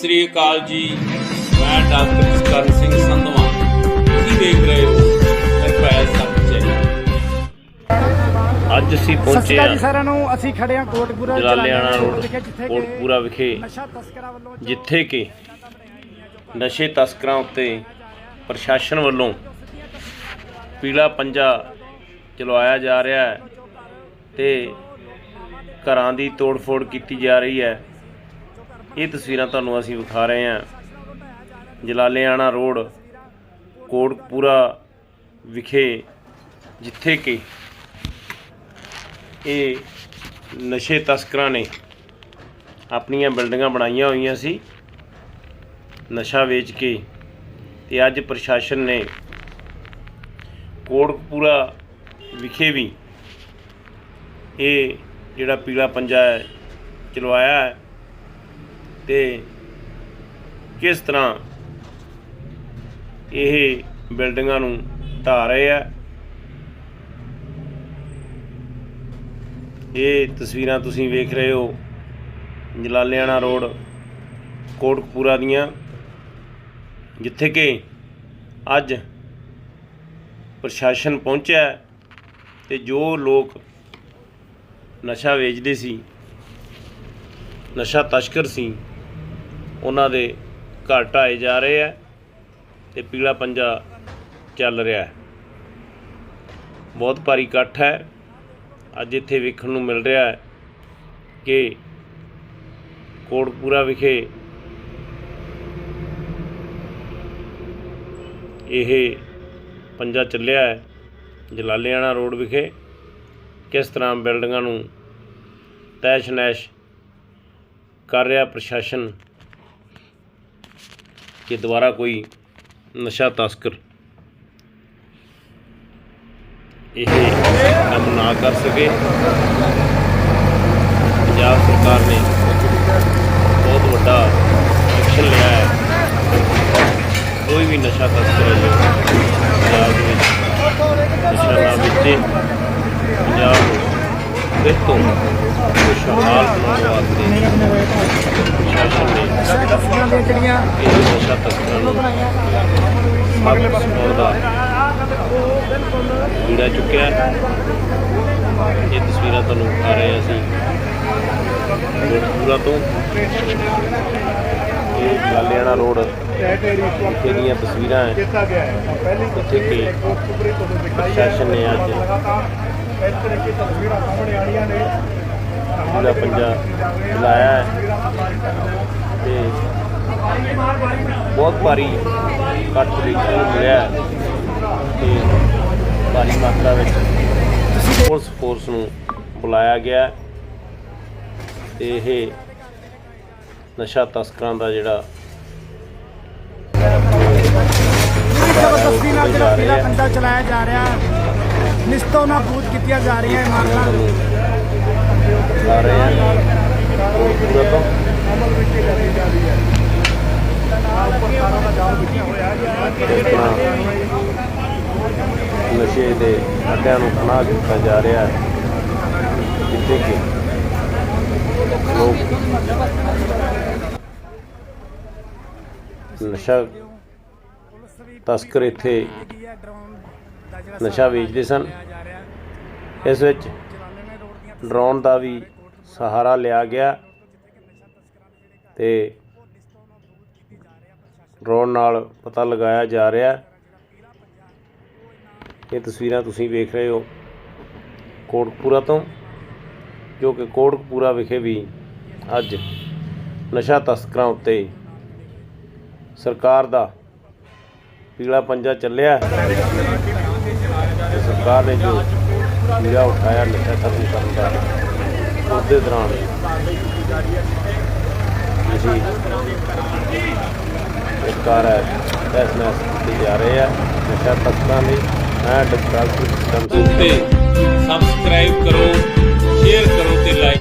ਸ੍ਰੀ ਅਕਾਲ ਜੀ। ਮੈਂ ਡਾਕਟਰ ਜਸਕਰਨ ਸਿੰਘ ਸੰਧਵਾ। ਤੁਸੀਂ ਦੇਖ ਰਹੇ ਹੋ ਨਿਰਭੈ ਸੱਚ ਅੱਜ ਅਸੀਂ ਸਤਿ ਪਹੁੰਚੇ ਹਾਂ ਸਾਰਿਆਂ ਨੂੰ। ਅਸੀਂ ਖੜੇ ਹਾਂ ਕੋਟਪੂਰਾ ਜਲਾਲਿਆਣਾ ਰੋਡ ਵਿਖੇ ਜਿੱਥੇ ਕਿ ਕੋਟਪੂਰਾ ਵਿਖੇ ਨਸ਼ਾ ਤਸਕਰਾਂ ਵੱਲੋਂ ਜੋ ਜਿੱਥੇ ਕਿ ਨਸ਼ੇ ਤਸਕਰਾਂ ਉੱਤੇ ਪ੍ਰਸ਼ਾਸਨ ਵੱਲੋਂ ਪੀਲਾ ਪੰਜਾ ਚਲਵਾਇਆ ਜਾ ਰਿਹਾ ਹੈ ਤੇ ਘਰਾਂ ਦੀ ਤੋੜ-ਫੋੜ ਕੀਤੀ ਜਾ ਰਹੀ ਹੈ। ਇਹ ਤਸਵੀਰਾਂ ਤੁਹਾਨੂੰ ਅਸੀਂ ਵਿਖਾ ਰਹੇ ਹਾਂ। ਜਲਾਲਿਆਣਾ ਰੋਡ ਕੋਟਪੂਰਾ ਵਿਖੇ, ਜਿੱਥੇ ਕਿ ਇਹ ਨਸ਼ੇ ਤਸਕਰਾਂ ਨੇ ਆਪਣੀਆਂ ਬਿਲਡਿੰਗਾਂ ਬਣਾਈਆਂ ਹੋਈਆਂ ਸੀ, ਨਸ਼ਾ ਵੇਚ ਕੇ। ਤੇ ਅੱਜ ਪ੍ਰਸ਼ਾਸਨ ਨੇ ਕੋਟਕਪੂਰਾ ਵਿਖੇ ਵੀ ਇਹ ਜਿਹੜਾ ਪੀਲਾ ਪੰਜਾ ਹੈ, ਚਲਵਾਇਆ ਹੈ। ਤੇ ਕਿਸ ਤਰ੍ਹਾਂ ਇਹ ਬਿਲਡਿੰਗਾਂ ਨੂੰ ਢਾਹ ਰਹੇ ਆ? ਇਹ ਤਸਵੀਰਾਂ ਤੁਸੀਂ ਵੇਖ ਰਹੇ ਹੋ ਜਲਾਲਿਆਣਾ ਰੋਡ, ਕੋਟਕਪੂਰਾ ਦੀਆਂ, ਜਿੱਥੇ ਕਿ ਅੱਜ ਪ੍ਰਸ਼ਾਸਨ ਪਹੁੰਚਿਆ ਹੈ ਤੇ ਜੋ ਲੋਕ ਨਸ਼ਾ ਵੇਚਦੇ ਸੀ, ਨਸ਼ਾ ਤਸਕਰ ਸੀ ਉਹਨਾਂ ਦੇ ਘਰ ਢਾਏ ਜਾ ਰਹੇ ਆ ਤੇ ਪੀਲਾ ਪੰਜਾ ਚੱਲ ਰਿਹਾ ਹੈ। ਬਹੁਤ ਭਾਰੀ ਇਕੱਠ ਹੈ। ਅੱਜ ਇੱਥੇ ਵੇਖਣ ਨੂੰ ਮਿਲ ਰਿਹਾ ਹੈ ਕਿ ਕੋਟਪੂਰਾ ਵਿਖੇ ਇਹ ਪੰਜਾ ਚੱਲਿਆ ਹੈ, ਜਲਾਲਿਆਣਾ ਰੋਡ ਵਿਖੇ। ਕਿਸ ਤਰ੍ਹਾਂ ਬਿਲਡਿੰਗਾਂ ਨੂੰ ਤੈਸ਼ ਨੈਸ਼ ਕਰ ਰਿਹਾ ਪ੍ਰਸ਼ਾਸਨ? ਕਿ ਦੁਬਾਰਾ ਕੋਈ ਨਸ਼ਾ ਤਸਕਰ ਇਹ ਕੰਮ ਨਾ ਕਰ ਸਕੇ ਪੰਜਾਬ ਸਰਕਾਰ ਨੇ ਬਹੁਤ ਵੱਡਾ ਐਕਸ਼ਨ ਲਿਆ ਹੈ ਕੋਈ ਵੀ ਨਸ਼ਾ ਤਸਕਰ ਹੈ ਜੋ ਪੰਜਾਬ ਦੇ ਵਿੱਚ ਨਸ਼ਾ ਨਾ ਵੇਚੇ ਪੰਜਾਬ ਨੂੰ ਫਿਰ ਤੋਂ ਖੁਸ਼ਹਾਲ ਬਣਾਉਣ ਵਾਸਤੇ ਪ੍ਰਸ਼ਾਸਨ ਇਹ ਨਸ਼ਾ ਤਸਕਰਾਂ ਨੂੰ ਸਖਤ ਸਪੋਰਟ ਦਾ ਜਿਹੜਾ ਚੁੱਕਿਆ। ਇਹ ਤਸਵੀਰਾਂ ਤੁਹਾਨੂੰ ਦਿਖਾ ਰਹੇ ਹਾਂ ਅਸੀਂ। ਕੋਟਕਪੂਰਾ ਤੋਂ। ਇਹ ਲਾਲਿਆਣਾ ਰੋਡ। ਇੱਥੇ ਦੀਆਂ ਤਸਵੀਰਾਂ ਹੈ। ਇੱਥੇ ਕਿ ਪ੍ਰਸ਼ਾਸਨ ਨੇ ਅੱਜ ਇਸ ਤਰ੍ਹਾਂ ਦੀ ਤਸਵੀਰਾਂ ਸਾਹਮਣੇ ਆਣੀਆਂ ਨੇ ਪੂਰਾ ਪੰਜਾ ਲਾਇਆ ਹੈ। ਤੇ ਬਹੁਤ ਭਾਰੀ ਇਕੱਠ ਦੇਖਣ ਨੂੰ ਮਿਲਿਆ ਹੈ ਤੇ ਭਾਰੀ ਮਾਤਰਾ ਵਿੱਚ ਪੁਲਿਸ ਫੋਰਸ ਨੂੰ ਬੁਲਾਇਆ ਗਿਆ ਹੈ ਤੇ ਇਹ ਨਸ਼ਾ ਤਸਕਰਾਂ ਦਾ ਜਿਹੜਾ ਜ਼ਬਰਦਸਤੀ ਨਾਲ ਜਿਹੜਾ ਜਾ ਪੀਲਾ ਰਿਹਾ ਹੈ। ਪੰਜਾ ਚਲਾਇਆ ਜਾ ਰਿਹਾ ਨਿਸਤੋਂ ਨਾਬੂਦ ਕੀਤੀਆਂ ਜਾ ਰਹੀਆਂ ਇਮਾਰਤਾਂ। ਰਹੇ ਹਾਂ ਕੋਟਕਪੂਰਾ ਤੋਂ ਇਸ ਤਰ੍ਹਾਂ ਨਸ਼ੇ ਦੇ ਅੱਡਿਆਂ ਨੂੰ ਪਨਾਹ ਦਿੱਤਾ ਜਾ ਰਿਹਾ ਹੈ। ਜਿੱਥੇ ਕਿ ਲੋਕ ਨਸ਼ਾ ਤਸਕਰ ਇੱਥੇ ਨਸ਼ਾ ਵੇਚਦੇ ਸਨ। ਇਸ ਵਿੱਚ ਡਰੋਨ ਦਾ ਵੀ ਸਹਾਰਾ ਲਿਆ ਗਿਆ ਤੇ ਡਰੋਨ ਨਾਲ ਪਤਾ ਲਗਾਇਆ ਜਾ ਰਿਹਾ ਹੈ। ਇਹ ਤਸਵੀਰਾਂ ਤੁਸੀਂ ਵੇਖ ਰਹੇ ਹੋ ਕੋਟਕਪੂਰਾ ਤੋਂ, ਜੋ ਕਿ ਕੋਟਕਪੂਰਾ ਵਿਖੇ ਵੀ ਅੱਜ ਨਸ਼ਾ ਤਸਕਰਾਂ ਉੱਤੇ ਸਰਕਾਰ ਦਾ ਪੀਲਾ ਪੰਜਾ ਚੱਲਿਆ ਹੈ। ਸਰਕਾਰ ਨੇ ਜੋ ਪੀਲਾ ਉਠਾਇਆ ਨਸ਼ਾ ਖਤਮ ਕਰਨ ਦਾ ਉਹਦੇ ਦੌਰਾਨ ਅਸੀਂ ਸਰਕਾਰ ਹੈ। ਫੈਸਲਾ ਕੀਤੀ ਜਾ ਰਹੇ ਹੈ। ਨਸ਼ਾ ਤਸਕਰਾਂ ਲਈ ਮੈਂ ਡਾਕਟਰ ਸਿਸਟਮ ਤੇ ਸਬਸਕ੍ਰਾਈਬ ਕਰੋ ਸ਼ੇਅਰ ਕਰੋ ਤੇ ਲਾਈਕ